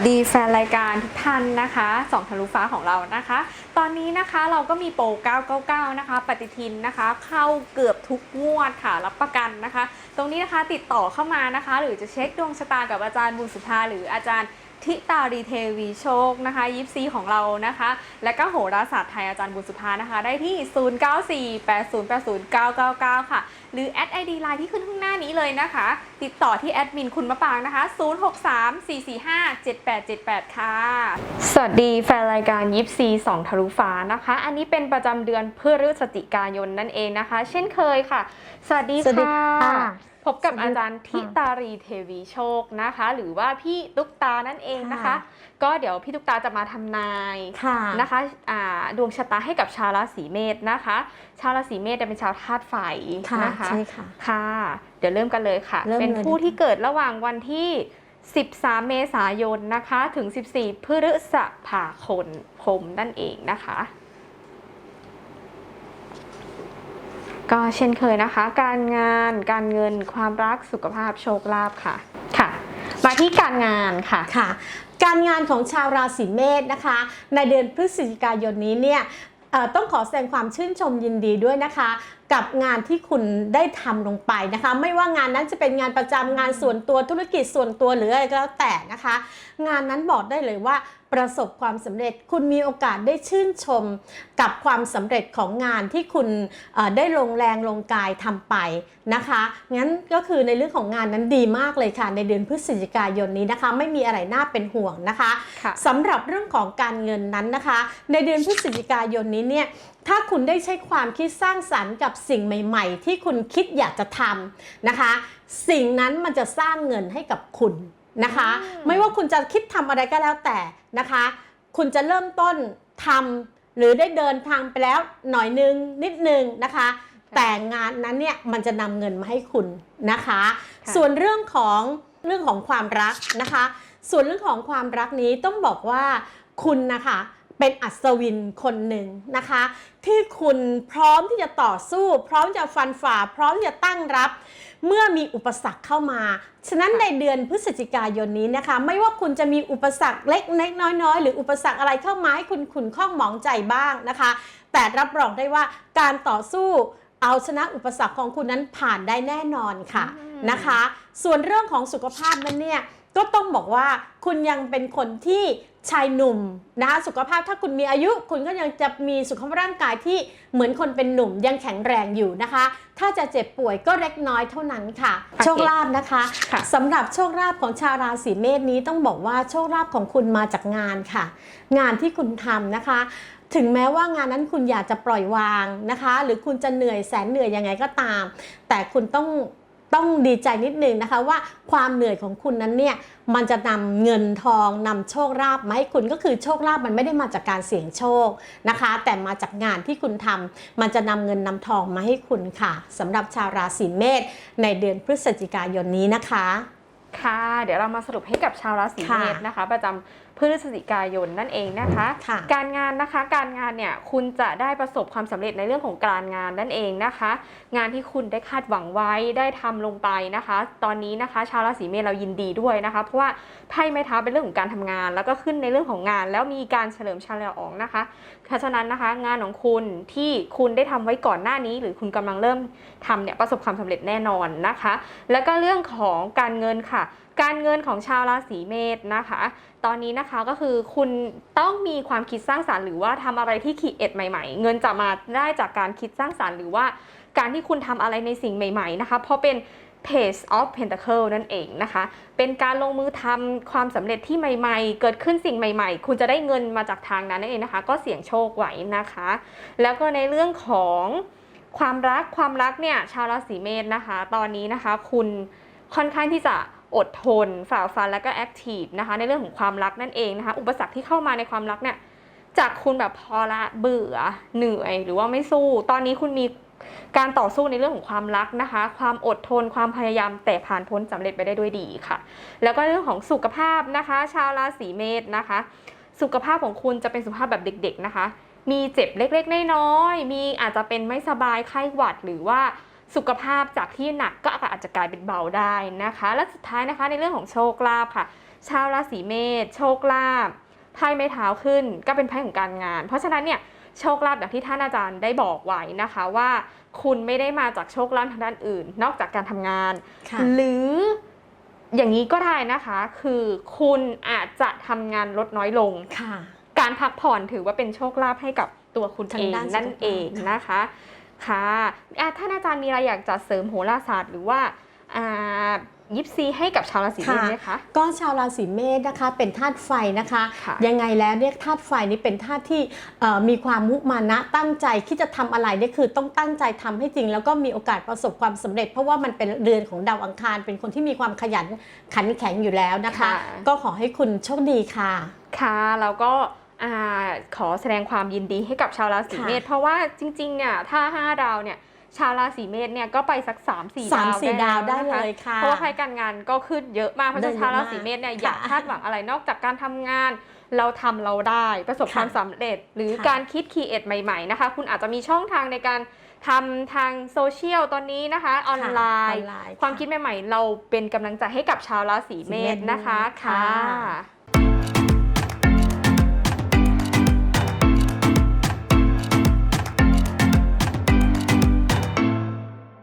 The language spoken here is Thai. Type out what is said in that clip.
สดีแฟนรายการทุกท่านนะคะสองทะลุฟ้าของเรานะคะ ตอนนี้นะคะเราก็มีโปร 999 นะคะ ปฏิทินนะคะ เข้าเกือบทุกงวดค่ะ รับประกันนะคะ ตรงนี้นะคะติดต่อเข้ามานะคะ หรือจะเช็คดวงชะตากับอาจารย์บุญสุภาหรืออาจารย์ ทิตารีเทวีโชคนะคะยิปซีของเรานะคะ และก็โหราศาสตร์ไทยอาจารย์บุญสุภานะคะ ได้ที่ 0948080999 ค่ะ หรือแอดไอดีไลน์ที่ขึ้นข้างหน้านี้เลยนะคะ ติดต่อที่แอดมินคุณมะปางนะคะ 0634457878 ค่ะ สวัสดีแฟนรายการยิปซีสองทะลุฟ้านะคะ อันนี้เป็นประจำเดือนพฤศจิกายนนั่นเองนะคะ เช่นเคยค่ะ สวัสดีสวัสดีค่ะค่ะ พบกับสวัสดีอาจารย์ทิตารีเทวีโชคนะคะ หรือว่าพี่ตุ๊กตานั่นเองนะคะค่ะก็เดี๋ยวพี่ตุ๊กตาจะมาทำนายค่ะนะคะอ่าดวงชะตาให้กับชาวราศีเมษนะคะ ชาวราศีเมษเนี่ยเป็นชาวธาตุไฟค่ะนะคะใช่ค่ะค่ะ เดี๋ยวเริ่มกันเลยค่ะเริ่มเป็นเลยผู้นะคะที่เกิดระหว่างวันที่ 13 เมษายนนะคะ ถึง 14 พฤษภาคมคมนั่นเองนะคะ ก็เช่นเคยนะคะ การงาน การเงิน ความรัก สุขภาพ โชคลาภค่ะ ค่ะ มาที่การงานค่ะ ค่ะ การงานของชาวราศีเมษนะคะ ในเดือนพฤศจิกายนนี้เนี่ยต้องขอแสดงความชื่นชมยินดีด้วยนะคะ กับงานที่คุณได้ทำลงไปนะคะ ไม่ว่างานนั้นจะเป็นงานประจำงานส่วนตัวธุรกิจส่วนตัวหรืออะไรก็แล้วแต่นะคะ งานนั้นบอกได้เลยว่าประสบความสำเร็จ คุณมีโอกาสได้ชื่นชมกับความสำเร็จของงานที่คุณเอ่อได้ลงแรงลงกายทำไปนะคะ งั้นก็คือในเรื่องของงานนั้นดีมากเลยค่ะ ในเดือนพฤศจิกายนนี้นะคะ ไม่มีอะไรน่าเป็นห่วงนะคะค่ะสำหรับเรื่องของการเงินนั้นนะคะ ในเดือนพฤศจิกายนนี้เนี่ย ถ้าคุณได้ใช้ความคิดสร้างสรรค์กับสิ่งใหม่ ๆ ที่คุณคิดอยากจะทำนะคะ สิ่งนั้นมันจะสร้างเงินให้กับคุณนะคะอืมไม่ว่าคุณจะคิดทำอะไรก็แล้วแต่นะคะ คุณจะเริ่มต้นทำหรือได้เดินทางไปแล้วหน่อยนึงนิดนึงนะคะแต่งานนั้นเนี่ยมันจะนำเงินมาให้คุณนะคะค่ะส่วนเรื่องของเรื่องของความรักนะคะ ส่วนเรื่องของความรักนี้ต้องบอกว่าคุณนะคะ เป็นอัศวินคนหนึ่งนะคะ ที่คุณพร้อมที่จะต่อสู้ พร้อมจะฟันฝ่า พร้อมจะตั้งรับ เมื่อมีอุปสรรคเข้ามา ฉะนั้นในเดือนพฤศจิกายนนี้นะคะ ไม่ว่าคุณจะมีอุปสรรคเล็กเล็กน้อยน้อยๆหรืออุปสรรคอะไรเข้ามาให้คุณขุนข้องหมองใจบ้างนะคะ แต่รับรองได้ว่าการต่อสู้เอาชนะอุปสรรคของคุณนั้นผ่านได้แน่นอนค่ะนะคะ ส่วนเรื่องของสุขภาพนั้นเนี่ยก็ต้องบอกว่าคุณยังเป็นคนที่ชายหนุ่มนะคะสุขภาพถ้าคุณมีอายุ คุณก็ยังจะมีสุขภาพร่างกายที่เหมือนคนเป็นหนุ่มยังแข็งแรงอยู่นะคะ ถ้าจะเจ็บป่วยก็เล็กน้อยเท่านั้นค่ะโอเคโชคลาภนะคะค่ะสำหรับโชคลาภของชาวราศีเมษนี้ต้องบอกว่าโชคลาภของคุณมาจากงานค่ะ งานที่คุณทำนะคะ ถึงแม้ว่างานนั้นคุณอยากจะปล่อยวางนะคะ หรือคุณจะเหนื่อยแสนเหนื่อยยังไงก็ตาม แต่คุณต้อง ต้องดีใจนิดนึงนะคะว่าความเหนื่อยของคุณนั้นเนี่ยมันจะนำเงินทองนำโชคลาภมาให้คุณก็คือโชคลาภมันไม่ได้มาจากการเสี่ยงโชคนะคะ แต่มาจากงานที่คุณทำมันจะนำเงินนำทองมาให้คุณค่ะสำหรับชาวราศีเมษในเดือนพฤศจิกายนนี้นะคะ ค่ะ เดี๋ยวเรามาสรุปให้กับชาวราศีเมษนะคะ ประจำ พฤศจิกายนนั่นเองนะคะค่ะการงานนะคะการงานเนี่ยคุณจะได้ประสบความสำเร็จในเรื่องของการงานนั่นเองนะคะ งานที่คุณได้คาดหวังไว้ได้ทำลงไปนะคะ ตอนนี้นะคะ ชาวราศีเมษเรายินดีด้วยนะคะ เพราะว่าไพ่ไม้เท้าเป็นเรื่องของการทำงาน แล้วก็ขึ้นในเรื่องของงาน แล้วมีการเฉลิมฉลองนะคะเพราะฉะนั้นนะคะ งานของคุณที่คุณได้ทำไว้ก่อนหน้านี้ หรือคุณกำลังเริ่มทำเนี่ยประสบความสำเร็จแน่นอนนะคะ แล้วก็เรื่องของการเงินค่ะ การเงินของชาวราศีเมษนะคะ ตอนนี้นะคะก็คือคุณต้องมีความคิดสร้างสารรค์หรือว่าทำอะไรที่คิดเอ็ดใหม่ ๆ เงินจะมาได้จากการคิดสร้างสารรค์หรือว่าการที่คุณทำอะไรในสิ่งใหม่ ๆ นะคะเพราะเป็น Page of Pentacle นั่นเองนะคะ เป็นการลงมือทำความสำเร็จที่ใหม่ๆ เกิดขึ้นสิ่งใหม่ๆ คุณจะได้เงินมาจากทางนั้นนั่นเองนะคะ ก็เสี่ยงโชคไว้นะคะ แล้วก็ในเรื่องของความรักความรักเนี่ยชาวราศีเมษนะคะ ตอนนี้นะคะ คุณค่อนข้างที่จะ อดทนฝ่าฟันแล้วก็แอคทีฟนะคะในเรื่องของความรักนั่นเองนะคะอุปสรรคที่เข้ามาในความรักเนี่ยจากคุณแบบพอละเบื่อเหนื่อยหรือว่าไม่สู้ ตอนนี้คุณมีการต่อสู้ในเรื่องของความรักนะคะ ความอดทนความพยายามแต่ผ่านพ้นสำเร็จไปได้ด้วยดีค่ะ แล้วก็เรื่องของสุขภาพนะคะ ชาวราศีเมษนะคะ สุขภาพของคุณจะเป็นสุขภาพแบบเด็ก ๆนะคะ มีเจ็บเล็กๆน้อยๆมีอาจจะเป็นไม่สบายไข้หวัดหรือว่า สุขภาพจากที่หนักก็อาจจะกลายเป็นเบาได้นะคะ และสุดท้ายนะคะในเรื่องของโชคลาภค่ะ ชาวราศีเมษโชคลาภไพ่ไม้เท้าขึ้น ก็เป็นไพ่ของการงาน เพราะฉะนั้นเนี่ยโชคลาภอย่างที่ท่านอาจารย์ได้บอกไว้นะคะว่า คุณไม่ได้มาจากโชคลาภทางด้านอื่น นอกจากการทำงานค่ะหรืออย่างนี้ก็ได้นะคะ คือคุณอาจจะทำงานลดน้อยลงค่ะการพักผ่อนถือว่าเป็นโชคลาภให้กับตัวคุณทางเองด้านสุขภาพนั่นเองนะคะ ค่ะอะท่านอาจารย์มีอะไรอยากจะเสริมโหราศาสตร์หรือว่าอ่ายิปซีให้กับชาวราศีเมษไหมคะก็ชาวราศีเมษนะคะเป็นธาตุไฟนะคะค่ะยังไงแล้วเนี่ยธาตุไฟนี้เป็นธาตุที่เอ่อมีความมุมานะตั้งใจที่จะทำอะไรเนี่ยคือต้องตั้งใจทำให้จริง แล้วก็มีโอกาสประสบความสำเร็จ เพราะว่ามันเป็นเรือนของดาวอังคาร เป็นคนที่มีความขยันขันแข็งอยู่แล้วนะคะค่ะก็ขอให้คุณโชคดีค่ะ ค่ะแล้วก็ อ่าขอแสดงความยินดีให้กับชาวราศีค่ะเมษเพราะว่าจริงๆเนี่ยถ้า5ดาวเนี่ยชาวราศีเมษเนี่ยก็ไปสัก3 4สามดาวสี่ดาวได้แนะคะเลยค่ะเพราะว่าไพ่การงานก็ขึ้นเยอะมากเพราะฉะนั้นได้เยชาวอะรามากศีเมษเนี่ยค่ะอยากคาดหวังอะไรนอกจากการทำงาน เราทำเราได้ประสบค่ะความสำเร็จ หรือค่ะการคิดคีเอทใหม่ๆนะคะ คุณอาจจะมีช่องทางในการทำทางโซเชียลตอนนี้นะคะ ออนไลออน์นไลน์ ความคิดใหม่ๆ เราเป็นกำลังใจให้กับชาวราศีเมษนะคะค่ะค่ะ